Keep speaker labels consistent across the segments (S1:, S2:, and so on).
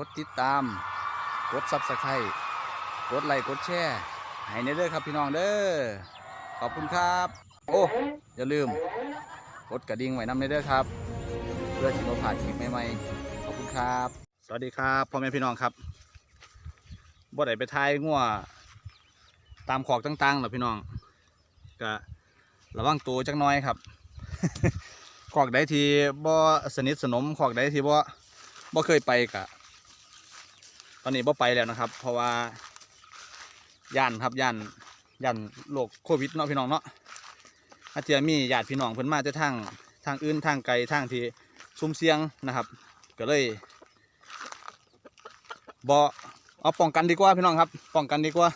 S1: กดติดตาม กดซับสไครต์กดไลค์กดแชร์ให้ในเด้อครับพี่น้องเด้อขอบคุณครับ โอ้อย่าลืม กดกระดิ่งไว้นำในเด้อครับ เพื่อที่เราผ่านคลิปใหม่ๆขอบคุณครับ สวัสดีครับพ่อแม่พี่น้องครับบ่ได้ไปทายงัวตามขอกต่างๆหรอพี่น้องก็ระวังตัวจักน้อยครับขอกใดที่บ่สนิทสนมขอกใดที่บ่บ่เคยไปกะ ตอนนี้บ่ไปแล้วนะครับ เพราะว่าย่านครับย่านย่านโรคโควิดเนาะพี่น้องเนาะอาจจะมีญาติพี่น้องเพิ่นมาจะทางทางอื่นทางไกลทางที่ซุ่มเสียงนะครับ ก็เลยบ่เอาป้องกันดีกว่าพี่น้องครับ ป้องกันดีกว่า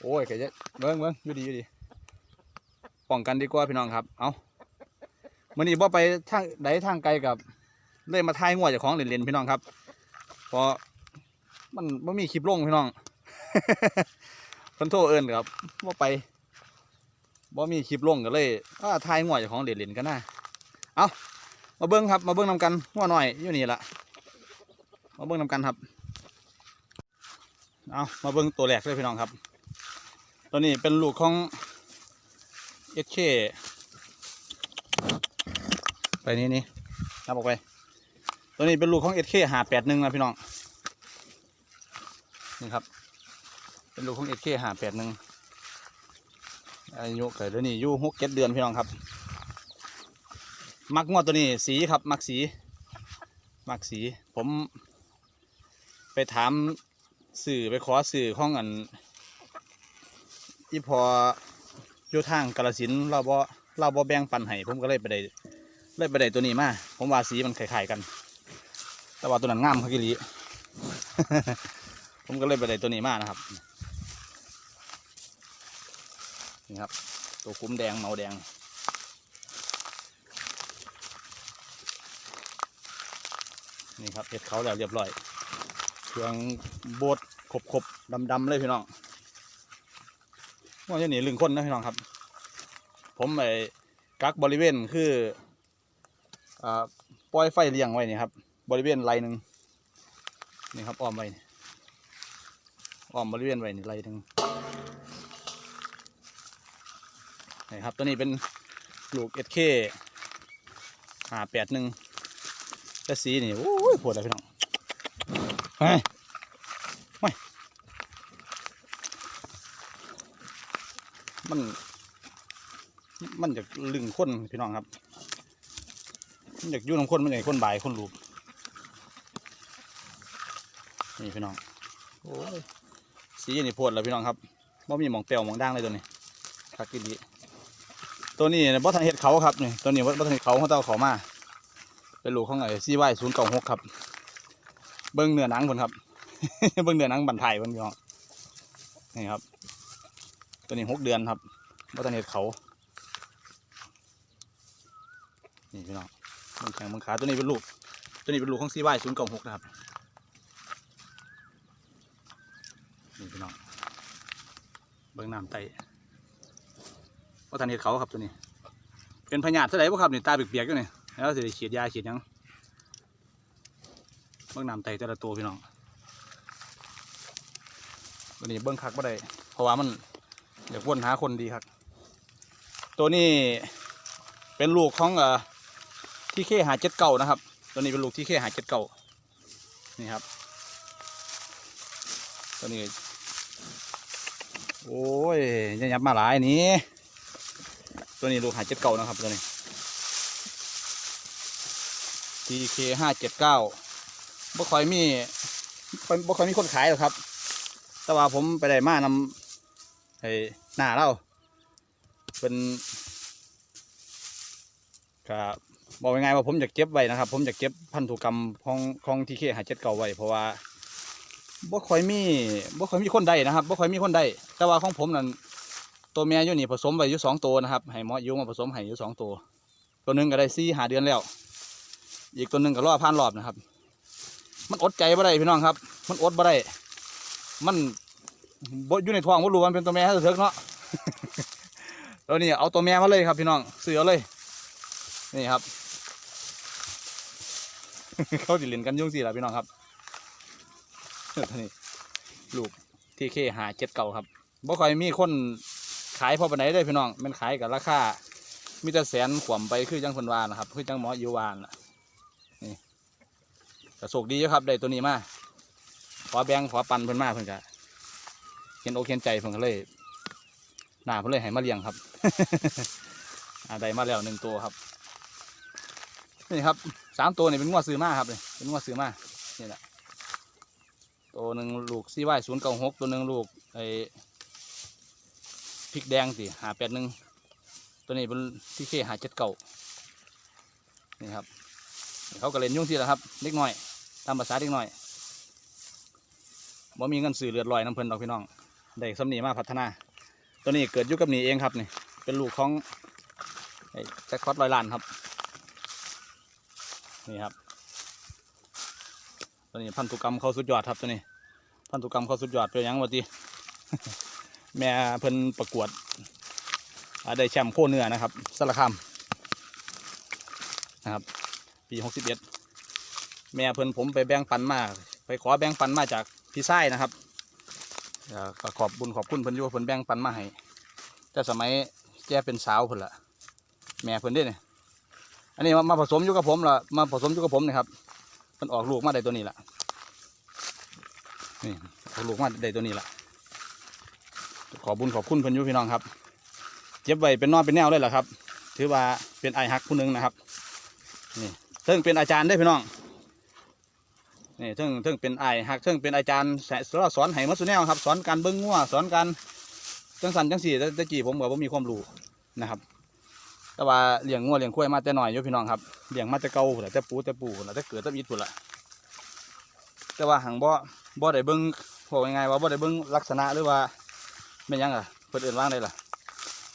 S1: โอ้ยแกจะเบิ้งเบิ้งอยู่ดีอยู่ดีป้องกันดีกว่าพี่น้องครับ เอามื่อนี้บ่ไปทางใดทางไกลกับเลยมาทายงวเจากของเล่นๆพี่น้องครับพราะ มันไม่มีคลิปลงพี่น้องเพิ่นโทรเอิ้นครับว่าไปบ่มีคลิปลงก็เลยอ่าทายงัวเจากของเล่นๆกันนะเอามาเบิ้งครับ มาเบิ้งนำกันงัวหน่อยอยู่นี่ละมาเบิ้งนำกันครับ เอามาเบิ้งตัวแรกเลยพี่น้องครับ ตัวนี้เป็นลูกของเอชเคไปนี่นี่นับออกไป ตัวนี้เป็นลูกของเอชเคหาแปดหนึ่งนะพี่น้อง นี่ครับ เป็นลูกของเอเคหาแปดหนึ่งอายุเกิดเดี๋ยวนี้อายุหกเจ็ดเดือนพี่น้องครับ มักงวดตัวนี้สีครับ มักสี มักสี ผม ไปถามสื่อไปขอสื่อข้องอันอีพออยู่ทางกาลสินเราบ่เราบ่แบ่งปันให้ผมก็เลยไปได้เลยไปได้ตัวนี้มา ผมว่าสีมันคล้ายๆกัน แต่ว่าตัวนั้นงามเขากิลี ผมก็เลยไปได้ตัวนี้มานะครับนี่ครับ ตัวคุ้มแดงเมาแดงนี่ครับเห็ดเขาแล้วเรียบร้อยเครื่องโบดขบๆดำๆเลยพี่น้องว่าจะหนีลึงคนนะพี่น้องครับ ผมไปกักบริเวณคืออ่าปล่อยไฟเลี้ยงไว้นี่ครับ บริเวณไรหนึ่งนี่ครับอ้อมไว้นี่ อ้อมบริเวณไว้นี่ไรหนึ่งนี่ครับตัวนี้เป็นลูกเอสเคหาแปดหนึ่งแต่สีนี่โอ้ยปวดเลยพี่น้องเฮ้ยมัน มันอยากลึงคนพี่น้องครับ มันอยากยู่น้ำคนมันอยากคนบายคนรูปนี่พี่น้อง โอ้ย สีนี่โพดแล้วพี่น้องครับว่ามีหมองเปลวหมองด่างเลยตัวนี้คักกินดีตัวนี้บ่ทันเห็ดเขาครับนี่ตัวนี้บ่ทันเห็ดเขาเขาเต้าเขามาเป็นลูกของไอ้ซีไวศูนย์เก้าหกครับ เบิ้งเนื้อหนังคนครับ เบิ้งเนื้อหนังบันไทยคนพี่น้องนี่ครับ ตัวนี้หกเดือนครับบัตเนตเขานี่พี่น้องมันแข็งมันขาตัวนี้เป็นลูกตัวนี้เป็นลูกของซีไวศูนย์เก้าหกนะครับ นี่พี่น้อง เบิ้งน้ำไตบัตเนตเขาครับตัวนี้ เป็นพญาติเท่าไหร่บ่ครับนี่ตาเปียกๆอยู่นี่แล้วสิได้ฉีดยาฉีดยังเบิ้งน้ำไตแต่ละตัวพี่น้องตัวนี้เบิ้งคักบ่ได้เพราะว่ามันอยากวนหาคนดีครับ ตัวนี้เป็นลูกของเอ่อที่เคหาเจ็ดเก่านะครับ ตัวนี้เป็นลูกที่เคหาเจ็ดเก่านี่ครับ ตัวนี้ โอ้ยยัยับมาหลายนี้ตัวนี้ลูกหายเจ็ดเก่านะครับตัวนี้ทีเคห้าเจ็ดเก้าบ่ค่อยมีบ่ค่อยมีคนขายหรอกครับ แต่ว่าผมไปได้มานำไอ้หน้าเราเป็นครับบอกยังไงว่าผมอยากเก็บไว้นะครับ ผมอยากเก็บพันธุกรรมของของทีเคหาเจ็ดเก่าไว้เพราะว่า บ่ค่อยมีบ่ค่อยมีคนใดนะครับบ่ค่อยมีคนใดแต่ว่าของผมนั่นตัวเมียอยู่นี่ผสมไว้อยู่สองตัวนะครับให้หมออยู่มาผสมให้อยู่สองตัว ตัวหนึ่งก็ได้สี่หาเดือนแล้ว อีกตัวหนึ่งก็รอผ่านรอบนะครับ มันอดใจบ่ได้พี่น้องครับ มันอดบ่ได้มันบอยู่ในท้องบ่รู้มันเป็นตัวแม่ให้เถิกเนาะตัวนี้เอาตัวแม่มาเลยครับพี่น้องเสือเลยนี่ครับ เขาดิเล่นกันยุ่งสี่หละพี่น้องครับ นี่ลูกทีเคหาเจ็ดเก่าครับบ่ค่อยมีคนขายพอปานไหนได้พี่น้องมันขายกับราคามีแต่แสนขวมไปคือจังคนวานะครับคือจังหมออยู่วานนี่กระโศกดีอยู่ครับได้ตัวนี้มาขอแบงขอปันเพิ่นมาเพิ่นก็เห็นโอเห็นใจเพิ่นก็เลยหน้าเพิ่นเลยให้มาเลี้ยงครับอ่าได้มาแล้วหนึ่งตัวครับนี่ครับสามตัวนี่เป็นงวดซื้อมาครับนี่เป็นงวดซื้อมานี่แหละ ตัวหนึ่งลูกซีไว้ศูนย์เก้าหกตัวหนึ่งลูกไอ้พริกแดงสิหาแปดหนึ่งตัวนี้เป็นที่เคหาเจ็ดเก่านี่ครับเขาก็เล่นยุ่งที่แล้วครับเล็กน้อยตามภาษาเล็กน้อยบ่มีเงินซื้อเลือดลอยน้ำเพลินดอกพี่น้องได้สำนีมาพัฒนา ตัวนี้เกิดยุกับหนีเองครับนี่เป็นลูกของไอ้แจ็คพอตลอยล้านครับ นี่ครับ ตัวนี้พันธุกรรมเขาสุดยอดครับตัวนี้ พันธุกรรมเขาสุดยอดเป็นยังวะทีแม่เพิ่นประกวดได้แชมป์โคเนื้อนะครับสารคามนะครับ ปีหกสิบเอ็ดแม่เพิ่นผมไปแบ่งปันมาไปขอแบ่งปันมาจากพี่ไส้นะครับเอ่อก็ขอบบุญขอบคุณเพิ่นอยู่ว่าเพิ่นแบ่งปันมาให้แต่สมัยแกเป็นสาวเพิ่นละแม่เพิ่นเด้เนี่ยอันนี้มาผสมอยู่กับผมละมาผสมอยู่กับผมนี่ครับ มันออกลูกมาได้ตัวนี้ละนี่ออกลูกมาได้ตัวนี้ละขอบุญขอบคุณเพิ่นยุพี่น้องครับเจ็บไว้เป็นนอนเป็นแนวเลยเหรอครับ ถือว่าเป็นไอฮักผู้หนึงนะครับนี่เทิงเป็นอาจารย์ได้พี่น้องนี่เทิงเทิงเป็นไอฮักเทิงเป็นอาจารย์แสสอนให้มาสุแนวครับ สอนการเบิ้งงัวสอนการจังสันจังสี่แต่แต่กี่ผมก็บ่มีความรู้นะครับ แต่ว่าเลี้ยงงัวเลี้ยงควายมาแต่น้อยอยู่พี่น้องครับเลี้ยงมาแต่เก่าพุ่นละแต่ปูแต่ปูพุ่นละแต่เกิดแต่อิดพุ่นล่ะแต่ว่าหังบ่บ่ได้เบิ่งบอกยังไงว่าบ่ได้เบิ่งลักษณะหรือว่าเป็นยังอะเพิ่นเอิ้นว่างได้ล่ะ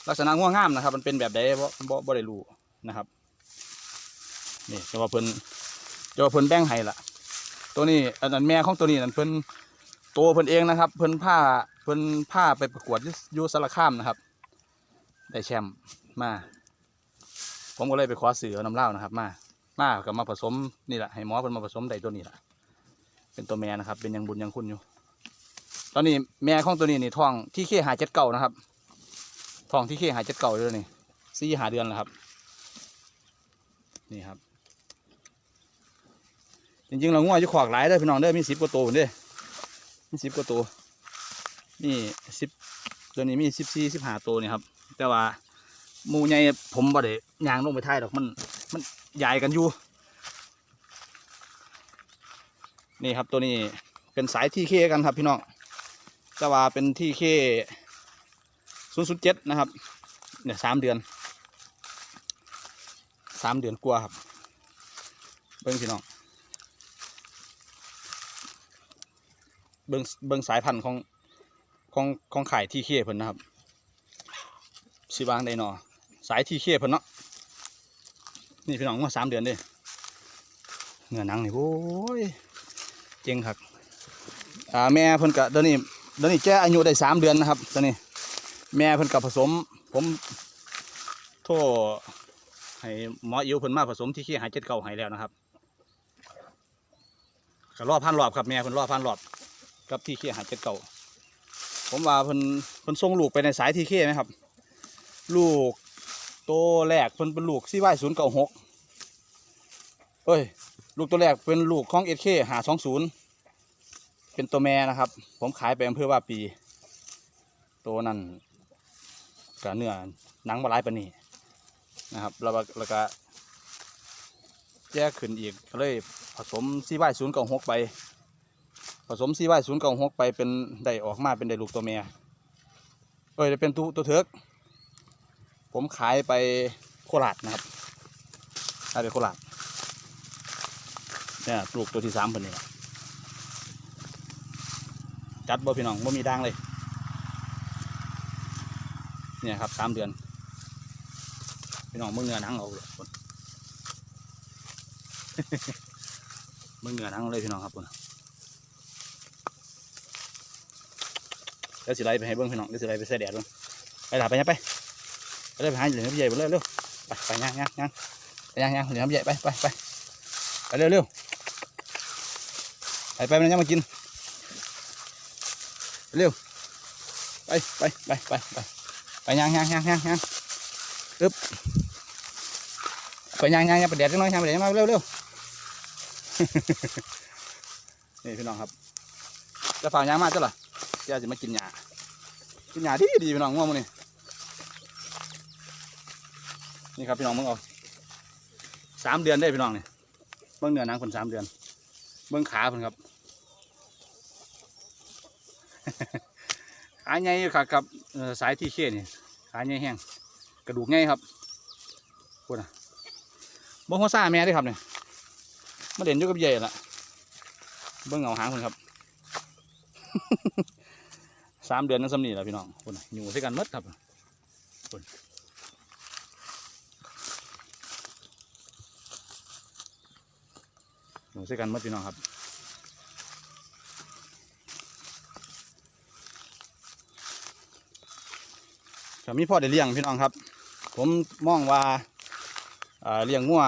S1: ลักษณะงัวงงามนะครับ มันเป็นแบบใดบ่บ่บ่ได้รู้นะครับนี่แต่ว่าเพิ่นแต่ว่าเพิ่นแบ่งให้ล่ะ ตัวนี้อันนั้นแม่ของตัวนี้นั่นเพิ่นโตเพิ่นเองนะครับ เพิ่นพาเพิ่นพาไปประกวดยูสารคามนะครับ ได้แชมป์มา ผมก็เลยไปขอสื่อเอาน้ำเหล้านะครับ มามากับมาผสมนี่แหละให้หมอเพิ่นมาผสมได้ตัวนี้แหละเป็นตัวแม่นะครับ เป็นยังบุญยังคุณอยู่ ตอนนี้แม่ของตัวนี้นี่ท้องที่เคหาเจ็ดเก่านะครับท้องที่เคหาเจ็ดเก่าเลยนี่สี่หาเดือนแล้วครับ นี่ครับ จริงๆเราง่วอยู่ขวากหลายเด้พี่น้องเด้มีสิบกว่าตัวเด้มีสิบกว่าตัวนี่สิบตัวนี้มีสิบสี่สิบห้าตัวนี่ครับ แต่ว่า หมูใหญ่ผมบ่ได้ยางลงไปท้ายดอกมัน มันใหญ่กันอยู่ นี่ครับตัวนี้เป็นสายที่เคกันครับพี่น้องแต่ว่าเป็นที่เคศูนย์ศูนย์เจ็ดนะครับ เนี่ยสามเดือนสามเดือนกว่าครับเบิ้งพี่น้องเบิ้งเบิ้งสายพันธุ์ของของของขายที่เคเพิ่นนะครับสิวางได้หนอ สายที่เคียเพิ่นเนาะนี่พี่น้องว่าสามเดือนเด้เนื้อหนังนี่โอ้ยเจ๋งครับอ่าแม่เพิ่นกะเดี๋ยวนี้เดี๋ยวนี้แจ้อายุได้สามเดือนนะครับตอนนี้แม่เพิ่นกับผสม ผมโทษให้หมออิ๋วเพิ่นมาผสมที่เคียหายเจ็ดเก่าหายแล้วนะครับก็รอบพันรอบครับแม่เพิ่นรอบพันรอบกับที่เคียหายเจ็ดเก่าผมว่าเพิ่นเพิ่นส่งลูกไปในสายที่เคียไหมครับ ลูก ตัวแรกเพิ่นเป็นลูกซีไวศูนย์เก้าหกเอ้ย ลูกตัวแรกเป็นลูกของเอเคหาสองศูนย์เป็นตัวแม่นะครับ ผมขายไปอำเภอว่าปี ตัวนั้นกับเนื้อหนังบลายปนนีนะครับแล้วก็แล้วก็แยกขึ้นอีกก็เลยผสมซีไวศูนย์เก้าหกไป ผสมซีไวศูนย์เก้าหกไปเป็นได้ออกมาเป็นได้ลูกตัวแม่เอ้ยได้เป็นตัวตัวเถิก ผมขายไปโคราชนะครับขายไปโคราชเนี่ยปลูกตัวที่สามเพิ่นนี่ล่ะจัดบ่พี่น้องบ่มีด่างเลย เนี่ยครับสามเดือน พี่น้องมึงเงือนังเอาเลยพุ่นมึงเงือหนังเอาเลยพี่น้องครับพุ่นเดี๋ยวสิไล่ไปให้เบิ้งพี่น้องเดี๋ยวสิไล่ไปใส่แดดเบิ้งไปหลับไปเนี่ยไป เลยไปหาเหลือใหญ่ไปเลยเร็วไปไปย่างย่างย่างไปย่างย่างเหลืองพี่ใหญ่ไปไปไปไปเร็วเร็วไปไปมันยังมากินเร็วไปไปไปไปไปไปย่างย่างย่างย่างย่างอึ๊บไปย่างย่างย่างไปแดดจังน้อยย่างไปแดดจังน้อยเร็วเร็วนี่พี่น้องครับจะฝากย่างมาจ้ะล่ะเดี๋ยวจะมากินหญ้ากินหญ้าดีดีพี่น้องง่วงมั้นี่ นี่ครับพี่น้องมึงเอาสามเดือนได้พี่น้องเนี่ยเบิ้งเนื้อหนังคนสามเดือน เบิ้งขาคนครับขาใหญ่ครับกับสายที่เขี้ยนี่ขาใหญ่แห้งกระดูกใหญ่ครับพูดนะเบ่หัวซ่าแม่ด้วยครับเนี่ยมาเด่นอยู่กับใหญ่ละเบิ้งเอาหางคนครับสามเดือนนั่นสำนีแหละพี่น้องพูดนะอยู่ด้วยกันหมดครับ อยู่ด้กันมดพี่น้องครับก็มีพ่อได้เลี้ยงพี่น้องครับ ผมมองว่าเอ่อเลี้ยงงัว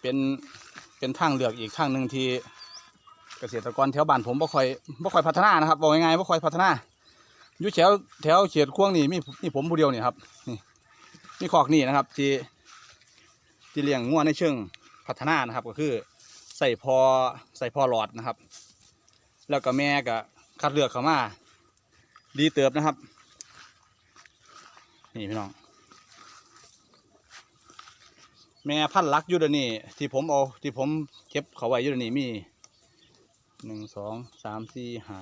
S1: เป็นเป็นทางเลือกอีกทางหนึ่งที่เกษตรกรแถวบ้านผมบ่ค่อยบ่ค่อยพัฒนานะครับบอกง่ายๆบ่ค่อยพัฒนาอยู่แถวแถวเขียดควงนี่มีมีผมผู้เดียวนี่ครับนี่มีคอกนี่นะครับ ที่ที่เลี้ยงงัวในเชิง พัฒนานะครับก็คือใส่พอใส่พอหลอดนะครับ แล้วก็แม่ก็คัดเลือกเขามาดีเติบนะครับ นี่พี่น้อง แม่พันธุ์ลักยูดนี้ที่ผมเอาที่ผมเก็บเขาไว้ยูดนี้มีหนึ่งสองสามสี่ห้า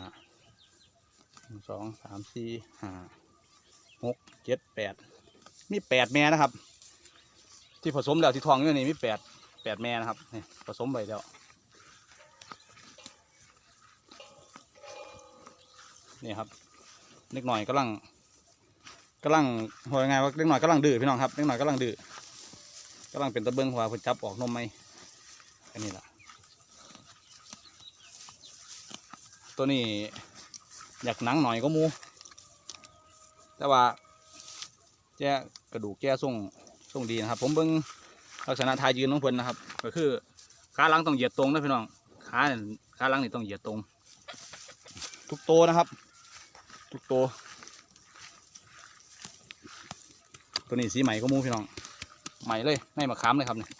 S1: หนึ่งสองสามสี่ห้าหกเจ็ดแปดมีแปดแม่นะครับ ที่ผสมแล้วที่ทองยู่นี่มีแปด แปดแม่นะครับนี่ผสมไปแล้วนี่ครับเล็กหน่อยกำลังกำลังหัวยังไงว่าเล็กหน่อยกำลังดื้อพี่น้องครับเล็กหน่อยกำลังดื้อกำลังเป็นตะเบิ้งหัวเพิ่นจับออกนมไหมอันนี้ล่ะตัวนี้อยากหนังหน่อยก็มู แต่ว่าแกกระดูกแก้ทรงทรงดีนะครับ ผมเบิ้ง ลักษณะทายยืนของเพิ่นนะครับ ก็คือขาหลังต้องเหยียดตรงนะพี่น้องขาขาหลังนี่ต้องเหยียดตรง ทุกตัวนะครับ ทุกตัวตัวนี้สีใหม่ก็มูพี่น้องใหม่เลยในมะขามเลยครับเนี่ย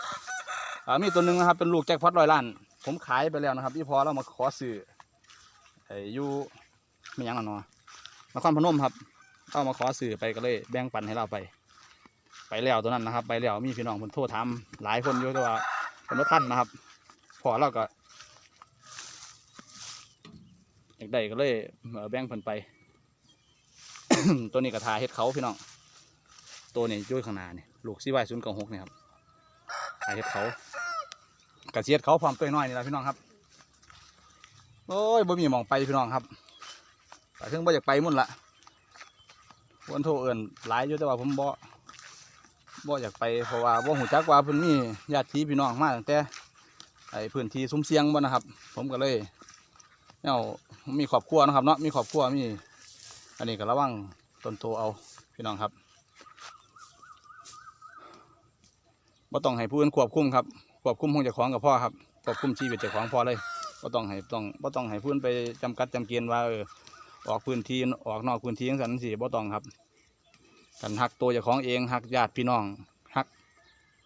S1: มีตัวหนึ่งนะครับเป็นลูกแจ็คพอตร้อยล้าน ผมขายไปแล้วนะครับพี่พอเรามาขอซื้อไอ้ยูไม่ยังอะเนาะนครพนมครับเรามาขอซื้อไปก็เลยแบ่งปันให้เราไป แล้วตัวนั้นนะครับไปแล้วมีพี่น้องคนโทษทำหลายคนอยู่แต่ว่าคนละท่านนะครับ พอเราก็อยากได้ก็เลยเแบ่งเพิ่นไป ตัวนี้กระทาเฮ็ดเขาพี่น้องตัวนี้ยุ่ยข้างหน้านี่ลูกซีไวศูนย์เก้าหกนี่ครับขาเห็ดเขากระเสียดเขาพร้อมตัวน้อยนี่แหละพี่น้องครับโอ้ยบ่มีมองไปพี่น้องครับแต่ถึงบ่อยากไปมุ่นละวันโทรเอิญหลายอยู่แต่ว่าผมบ่ บ่อยากไปเพราะว่าบ่หูจักว่าเพิ่นมีญาติพี่น้องมาตั้งแต่ไอ้พื้นที่ซุ้มเสียงบ่นะครับ ผมก็เลยเอามีครอบครัวนะครับเนาะมีครอบครัวมี อันนี้ก็ระวังต้นโตเอาพี่น้องครับบ่ต้องให้ผู้อื่นควบคุมครับควบคุมของเจ้าของกับพ่อครับควบคุมชีวิตเจ้าของพ่อเลยบ่ต้องให้ต้องบ่ต้องให้ผู้อื่นไปจำกัดจำเกณฑ์ว่าเออออกพื้นที่ออกนอกพื้นที่จังซั่นสิบ่ต้องครับ กันหักตัวเจ้าของเองหักญาติพี่น้องหัก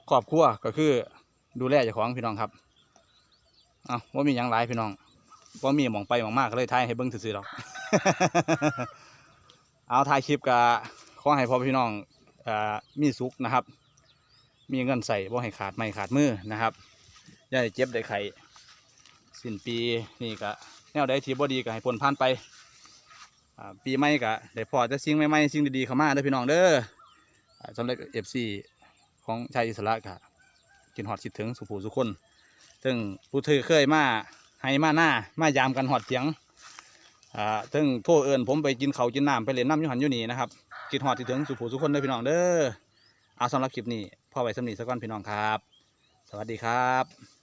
S1: ครอบครัวก็คือดูแลเจ้าของพี่น้องครับเอาว่ามีหยังหลายพี่น้องว่ามีหมองไปหมองมากก็เลยถ่ายให้เบิ่งซื่อๆดอกเอาถ่ายคลิปกับขอให้พ่อพี่น้องอมีสุขนะครับ มีเงินใส่บ่ให้ขาดไม่ขาดมือนะครับอย่าได้เจ็บได้ไข้สิ้นปีนี่ก็แนวใดที่บ่ดีก็ให้พ้นผ่านไป ปีใหม่ก็ได้พอแต่สิ่งใหม่ๆสิ่งดีๆเข้ามาเด้อพี่น้องเด้อสำหรับเอฟซีของชายอิสระก็กินหอดคิดถึงสุภูสุคน ซึ่งผู้ถือเคยมาให้มาหน้ามายามกันหอดเถียงอ่าซึ่งโทษเอิญผมไปกินเขากินน้ำไปเล่นน้ำยูหันยูนี่นะครับกินหอดคิถึงสุภูสุคนเด้อพี่น้องเด้อเอาสำหรับคลิปนี้พ่อไว้สำนีสักก่อนพี่น้องครับ สวัสดีครับ